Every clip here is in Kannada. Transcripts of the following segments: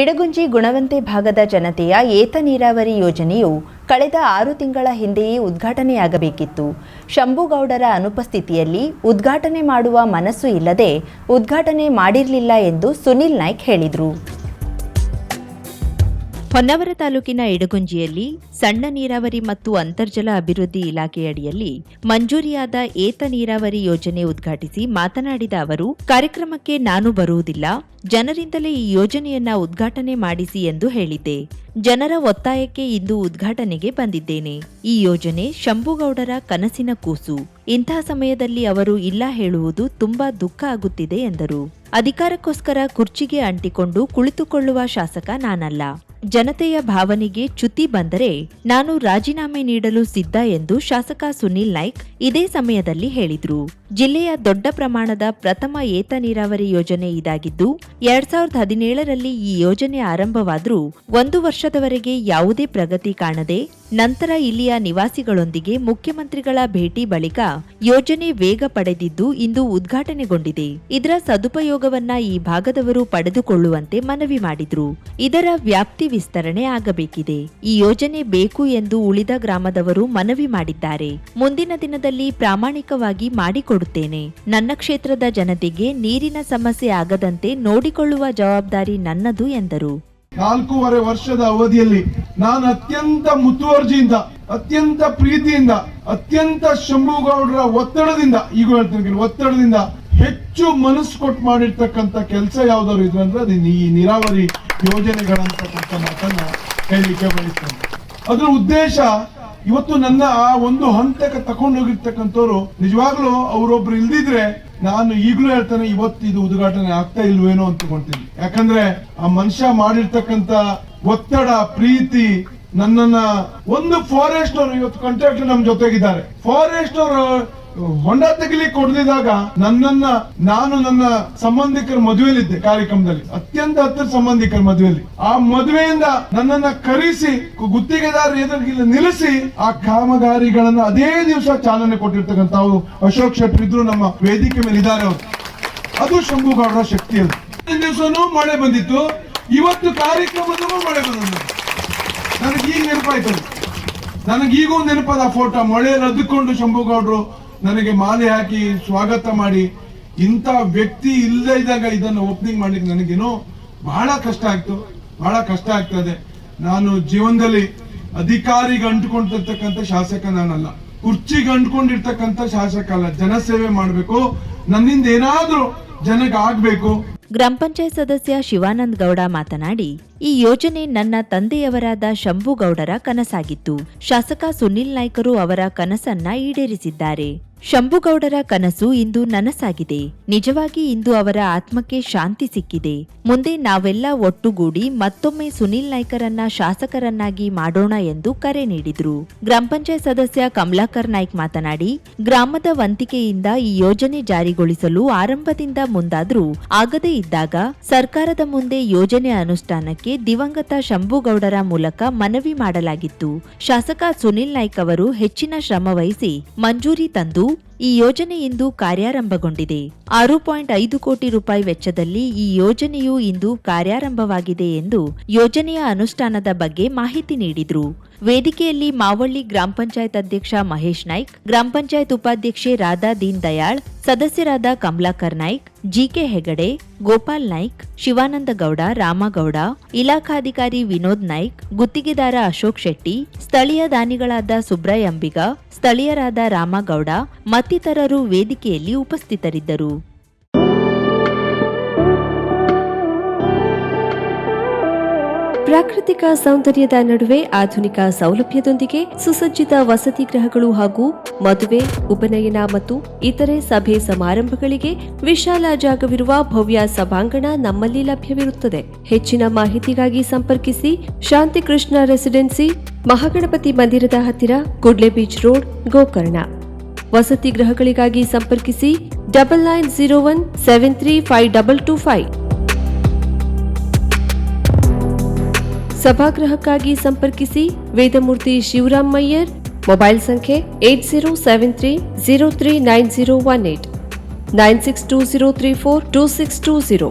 ಇಡಗುಂಜಿ ಗುಣವಂತೆ ಭಾಗದ ಜನತೆಯ ಏತ ನೀರಾವರಿ ಯೋಜನೆಯು ಕಳೆದ ಆರು ತಿಂಗಳ ಹಿಂದೆಯೇ ಉದ್ಘಾಟನೆಯಾಗಬೇಕಿತ್ತು. ಶಂಭುಗೌಡರ ಅನುಪಸ್ಥಿತಿಯಲ್ಲಿ ಉದ್ಘಾಟನೆ ಮಾಡುವ ಮನಸ್ಸು ಇಲ್ಲದೆ ಉದ್ಘಾಟನೆ ಮಾಡಿರಲಿಲ್ಲ ಎಂದು ಸುನಿಲ್ ನಾಯ್ಕ್ ಹೇಳಿದರು. ಹೊನ್ನವರ ತಾಲೂಕಿನ ಇಡಗುಂಜಿಯಲ್ಲಿ ಸಣ್ಣ ನೀರಾವರಿ ಮತ್ತು ಅಂತರ್ಜಲ ಅಭಿವೃದ್ಧಿ ಇಲಾಖೆಯಡಿಯಲ್ಲಿ ಮಂಜೂರಿಯಾದ ಏತ ನೀರಾವರಿ ಯೋಜನೆ ಉದ್ಘಾಟಿಸಿ ಮಾತನಾಡಿದ ಅವರು, ಕಾರ್ಯಕ್ರಮಕ್ಕೆ ನಾನು ಬರುವುದಿಲ್ಲ, ಜನರಿಂದಲೇ ಈ ಯೋಜನೆಯನ್ನ ಉದ್ಘಾಟನೆ ಮಾಡಿಸಿ ಎಂದು ಹೇಳಿದ್ದೆ. ಜನರ ಒತ್ತಾಯಕ್ಕೆ ಇಂದು ಉದ್ಘಾಟನೆಗೆ ಬಂದಿದ್ದೇನೆ. ಈ ಯೋಜನೆ ಶಂಭುಗೌಡರ ಕನಸಿನ ಕೂಸು. ಇಂತಹ ಸಮಯದಲ್ಲಿ ಅವರು ಇಲ್ಲ ಹೇಳುವುದು ತುಂಬಾ ದುಃಖ ಆಗುತ್ತಿದೆ ಎಂದರು. ಅಧಿಕಾರಕ್ಕೋಸ್ಕರ ಕುರ್ಚಿಗೆ ಅಂಟಿಕೊಂಡು ಕುಳಿತುಕೊಳ್ಳುವ ಶಾಸಕ ನಾನಲ್ಲ. ಜನತೆಯ ಭಾವನೆಗೆ ಚ್ಯುತಿ ಬಂದರೆ ನಾನು ರಾಜೀನಾಮೆ ನೀಡಲು ಸಿದ್ಧ ಎಂದು ಶಾಸಕ ಸುನಿಲ್ ನಾಯ್ಕ್ ಇದೇ ಸಮಯದಲ್ಲಿ ಹೇಳಿದ್ರು. ಜಿಲ್ಲೆಯ ದೊಡ್ಡ ಪ್ರಮಾಣದ ಪ್ರಥಮ ಏತ ನೀರಾವರಿ ಯೋಜನೆ ಇದಾಗಿದ್ದು, ಎರಡ್ ಸಾವಿರದ ಹದಿನೇಳರಲ್ಲಿ ಈ ಯೋಜನೆ ಆರಂಭವಾದ್ರೂ ಒಂದು ವರ್ಷದವರೆಗೆ ಯಾವುದೇ ಪ್ರಗತಿ ಕಾಣದೆ ನಂತರ ಇಲ್ಲಿಯ ನಿವಾಸಿಗಳೊಂದಿಗೆ ಮುಖ್ಯಮಂತ್ರಿಗಳ ಭೇಟಿ ಬಳಿಕ ಯೋಜನೆ ವೇಗ ಪಡೆದಿದ್ದು ಇಂದು ಉದ್ಘಾಟನೆಗೊಂಡಿದೆ. ಇದರ ಸದುಪಯೋಗವನ್ನ ಈ ಭಾಗದವರು ಪಡೆದುಕೊಳ್ಳುವಂತೆ ಮನವಿ ಮಾಡಿದ್ರು. ಇದರ ವ್ಯಾಪ್ತಿ ವಿಸ್ತರಣೆ ಆಗಬೇಕಿದೆ. ಈ ಯೋಜನೆ ಬೇಕು ಎಂದು ಉಳಿದ ಗ್ರಾಮದವರು ಮನವಿ ಮಾಡಿದ್ದಾರೆ. ಮುಂದಿನ ದಿನದಲ್ಲಿ ಪ್ರಾಮಾಣಿಕವಾಗಿ ಮಾಡಿಕೊಡುತ್ತೇನೆ. ನನ್ನ ಕ್ಷೇತ್ರದ ಜನತೆಗೆ ನೀರಿನ ಸಮಸ್ಯೆ ಆಗದಂತೆ ನೋಡಿಕೊಳ್ಳುವ ಜವಾಬ್ದಾರಿ ನನ್ನದು ಎಂದರು. ನಾಲ್ಕೂವರೆ ವರ್ಷದ ಅವಧಿಯಲ್ಲಿ ನಾನು ಅತ್ಯಂತ ಮುತುವರ್ಜಿಯಿಂದ, ಅತ್ಯಂತ ಪ್ರೀತಿಯಿಂದ, ಅತ್ಯಂತ ಶಂಭುಗೌಡರ ಒತ್ತಡದಿಂದ, ಈಗ ಹೇಳ್ತೀನಿ ಒತ್ತಡದಿಂದ ಹೆಚ್ಚು ಮನಸ್ಸು ಕೊಟ್ಟು ಮಾಡಿರ್ತಕ್ಕಂಥ ಕೆಲಸ ಯಾವ್ದಾದ್ರು ಇದ್ರೆ ಅಂದ್ರೆ ಅದು ಈ ನೀರಾವರಿ ಯೋಜನೆಗಳಂತಕ್ಕಂಥ ಮಾತನ್ನ ಹೇಳಲಿಕ್ಕೆ ಬಯಸ್ತೇನೆ. ಅದ್ರ ಉದ್ದೇಶ ಇವತ್ತು ನನ್ನ ಆ ಒಂದು ಹಂತಕ್ಕೆ ತಕೊಂಡು ಹೋಗಿರ್ತಕ್ಕಂಥವ್ರು, ನಿಜವಾಗ್ಲೂ ಅವರೊಬ್ರು ಇಲ್ದಿದ್ರೆ ನಾನು ಈಗಲೂ ಹೇಳ್ತಾನೆ, ಇವತ್ತು ಇದು ಉದ್ಘಾಟನೆ ಆಗ್ತಾ ಇಲ್ವೇನೋ ಅಂತ ಯಾಕಂದ್ರೆ ಆ ಮನುಷ್ಯ ಮಾಡಿರ್ತಕ್ಕಂತ ಒತ್ತಡ, ಪ್ರೀತಿ, ನನ್ನನ್ನ ಒಂದು ಫಾರೆಸ್ಟ್ ಅವರು ಇವತ್ತು ಕಂಟ್ರಾಕ್ಟರ್ ನಮ್ ಜೊತೆಗಿದ್ದಾರೆ. ಫಾರೆಸ್ಟ್ ಅವರು ಹೊಂಡ ತೆಗಿಲಿಕ್ಕೆ ಕೊಡದಿದಾಗ ನನ್ನನ್ನ, ನಾನು ನನ್ನ ಸಂಬಂಧಿಕರ ಮದುವೆಲಿದ್ದೆ ಕಾರ್ಯಕ್ರಮದಲ್ಲಿ. ಅತ್ಯಂತ ಹತ್ತಿರ ಸಂಬಂಧಿಕರ ಮದುವೆಯಲ್ಲಿ. ಆ ಮದುವೆಯಿಂದ ನನ್ನನ್ನ ಕರೆಸಿ ಗುತ್ತಿಗೆದಾರ ಎದುರಿಗೆ ನಿಲ್ಲಿಸಿ, ಆ ಕಾಮಗಾರಿಗಳನ್ನ ಅದೇ ದಿವಸ ಚಾಲನೆ ಕೊಟ್ಟಿರ್ತಕ್ಕಂಥ ಅಶೋಕ್ ಶೆಟ್ಟಿ ಇದ್ರು ನಮ್ಮ ವೇದಿಕೆ ಮೇಲೆ ಇದ್ದಾರೆ ಅವರು. ಅದು ಶಂಭುಗೌಡರ ಶಕ್ತಿ ಅದು. ದಿವಸನೂ ಮಳೆ ಬಂದಿತ್ತು. ಇವತ್ತು ಕಾರ್ಯಕ್ರಮದಲ್ಲೂ ಮಳೆ ಬಂದಿದೆ. ನನಗೀಗ ನೆನಪಾಯ್ತು ಅದು. ನನಗೆ ಈಗೂ ನೆನಪದ ಫೋಟೋ. ಮಳೆಯಲ್ಲಿ ರದ್ದುಕೊಂಡು ಶಂಭುಗೌಡರು ನನಗೆ ಮಾಲೆ ಹಾಕಿ ಸ್ವಾಗತ ಮಾಡಿ, ಇಂಥ ವ್ಯಕ್ತಿ ಇಲ್ಲದೆ ಇದ್ದಾಗ ಇದನ್ನು ಓಪನಿಂಗ್ ಮಾಡ್ಲಿಕ್ಕೆ ನನಗೇನೋ ಬಹಳ ಕಷ್ಟ ಆಗ್ತು, ಬಹಳ ಕಷ್ಟ ಆಗ್ತದೆ. ನಾನು ಜೀವನದಲ್ಲಿ ಅಧಿಕಾರಿಗೆ ಅಂಟ್ಕೊಂಡಿರ್ತಕ್ಕಂಥ ಶಾಸಕ ನಾನಲ್ಲ. ಕುರ್ಚಿಗೆ ಅಂಟ್ಕೊಂಡಿರ್ತಕ್ಕಂಥ ಶಾಸಕ ಅಲ್ಲ. ಜನಸೇವೆ ಮಾಡಬೇಕು, ನನ್ನಿಂದ ಏನಾದ್ರೂ ಜನಕ್ಕೆ ಆಗ್ಬೇಕು. ಗ್ರಾಮ ಪಂಚಾಯತ್ ಸದಸ್ಯ ಶಿವಾನಂದ ಗೌಡ ಮಾತನಾಡಿ, ಈ ಯೋಜನೆ ನನ್ನ ತಂದೆಯವರಾದ ಶಂಭುಗೌಡರ ಕನಸಾಗಿತ್ತು. ಶಾಸಕ ಸುನಿಲ್ ನಾಯ್ಕರು ಅವರ ಕನಸನ್ನ ಈಡೇರಿಸಿದ್ದಾರೆ. ಶಂಭುಗೌಡರ ಕನಸು ಇಂದು ನನಸಾಗಿದೆ. ನಿಜವಾಗಿ ಇಂದು ಅವರ ಆತ್ಮಕ್ಕೆ ಶಾಂತಿ ಸಿಕ್ಕಿದೆ. ಮುಂದೆ ನಾವೆಲ್ಲ ಒಟ್ಟುಗೂಡಿ ಮತ್ತೊಮ್ಮೆ ಸುನಿಲ್ ನಾಯ್ಕರನ್ನ ಶಾಸಕರನ್ನಾಗಿ ಮಾಡೋಣ ಎಂದು ಕರೆ ನೀಡಿದ್ರು. ಗ್ರಾಮ ಪಂಚಾಯತ್ ಸದಸ್ಯ ಕಮಲಾಕರ್ ನಾಯ್ಕ್ ಮಾತನಾಡಿ, ಗ್ರಾಮದ ವಂತಿಕೆಯಿಂದ ಈ ಯೋಜನೆ ಜಾರಿಗೊಳಿಸಲು ಆರಂಭದಿಂದ ಮುಂದಾದ್ರೂ ಆಗದೇ ಇದ್ದಾಗ ಸರ್ಕಾರದ ಮುಂದೆ ಯೋಜನೆ ಅನುಷ್ಠಾನಕ್ಕೆ ದಿವಂಗತ ಶಂಭುಗೌಡರ ಮೂಲಕ ಮನವಿ ಮಾಡಲಾಗಿತ್ತು. ಶಾಸಕ ಸುನಿಲ್ ನಾಯ್ಕ ಅವರು ಹೆಚ್ಚಿನ ಶ್ರಮ ವಹಿಸಿ ಮಂಜೂರಿ ತಂದು Lalu, ಈ ಯೋಜನೆ ಇಂದು ಕಾರ್ಯಾರಂಭಗೊಂಡಿದೆ. ಆರು ಪಾಯಿಂಟ್ ಐದು ಕೋಟಿ ರೂಪಾಯಿ ವೆಚ್ಚದಲ್ಲಿ ಈ ಯೋಜನೆಯು ಇಂದು ಕಾರ್ಯಾರಂಭವಾಗಿದೆ ಎಂದು ಯೋಜನೆಯ ಅನುಷ್ಠಾನದ ಬಗ್ಗೆ ಮಾಹಿತಿ ನೀಡಿದರು. ವೇದಿಕೆಯಲ್ಲಿ ಮಾವಳ್ಳಿ ಗ್ರಾಮ ಪಂಚಾಯತ್ ಅಧ್ಯಕ್ಷ ಮಹೇಶ್ ನಾಯ್ಕ್, ಗ್ರಾಮ ಪಂಚಾಯತ್ ಉಪಾಧ್ಯಕ್ಷೆ ರಾಧಾ ದೀನ್ ದಯಾಳ್, ಸದಸ್ಯರಾದ ಕಮಲಾಕರ್ ನಾಯ್ಕ್, ಜಿಕೆ ಹೆಗಡೆ, ಗೋಪಾಲ್ ನಾಯ್ಕ್, ಶಿವಾನಂದ ಗೌಡ, ರಾಮಗೌಡ, ಇಲಾಖಾಧಿಕಾರಿ ವಿನೋದ್ ನಾಯ್ಕ್, ಗುತ್ತಿಗೆದಾರ ಅಶೋಕ್ ಶೆಟ್ಟಿ, ಸ್ಥಳೀಯ ದಾನಿಗಳಾದ ಸುಬ್ರಾಯ್ ಅಂಬಿಗ, ಸ್ಥಳೀಯರಾದ ರಾಮಗೌಡ ಮತ್ತಿತರರು ವೇದಿಕೆಯಲ್ಲಿ ಉಪಸ್ಥಿತರಿದ್ದರು. ಪ್ರಾಕೃತಿಕ ಸೌಂದರ್ಯದ ನಡುವೆ ಆಧುನಿಕ ಸೌಲಭ್ಯದೊಂದಿಗೆ ಸುಸಜ್ಜಿತ ವಸತಿ ಗೃಹಗಳು ಹಾಗೂ ಮದುವೆ, ಉಪನಯನ ಮತ್ತು ಇತರೆ ಸಭೆ ಸಮಾರಂಭಗಳಿಗೆ ವಿಶಾಲ ಜಾಗವಿರುವ ಭವ್ಯ ಸಭಾಂಗಣ ನಮ್ಮಲ್ಲಿ ಲಭ್ಯವಿರುತ್ತದೆ. ಹೆಚ್ಚಿನ ಮಾಹಿತಿಗಾಗಿ ಸಂಪರ್ಕಿಸಿ ಶಾಂತಿಕೃಷ್ಣ ರೆಸಿಡೆನ್ಸಿ, ಮಹಾಗಣಪತಿ ಮಂದಿರದ ಹತ್ತಿರ ಕುಡ್ಲೆ ಬೀಚ್ ರೋಡ್, ಗೋಕರ್ಣ. ವಸತಿ ಗೃಹಗಳಿಗಾಗಿ ಸಂಪರ್ಕಿಸಿ double nine zero one seven three five double two five. ಸಭಾಗೃಹಕ್ಕಾಗಿ ಸಂಪರ್ಕಿಸಿ ವೇದಮೂರ್ತಿ ಶಿವರಾಮ್ ಮಯ್ಯರ್ ಮೊಬೈಲ್ ಸಂಖ್ಯೆ eight zero seven three zero three nine zero one eight. Nine six two zero three four two six two zero.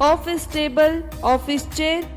Office table office chair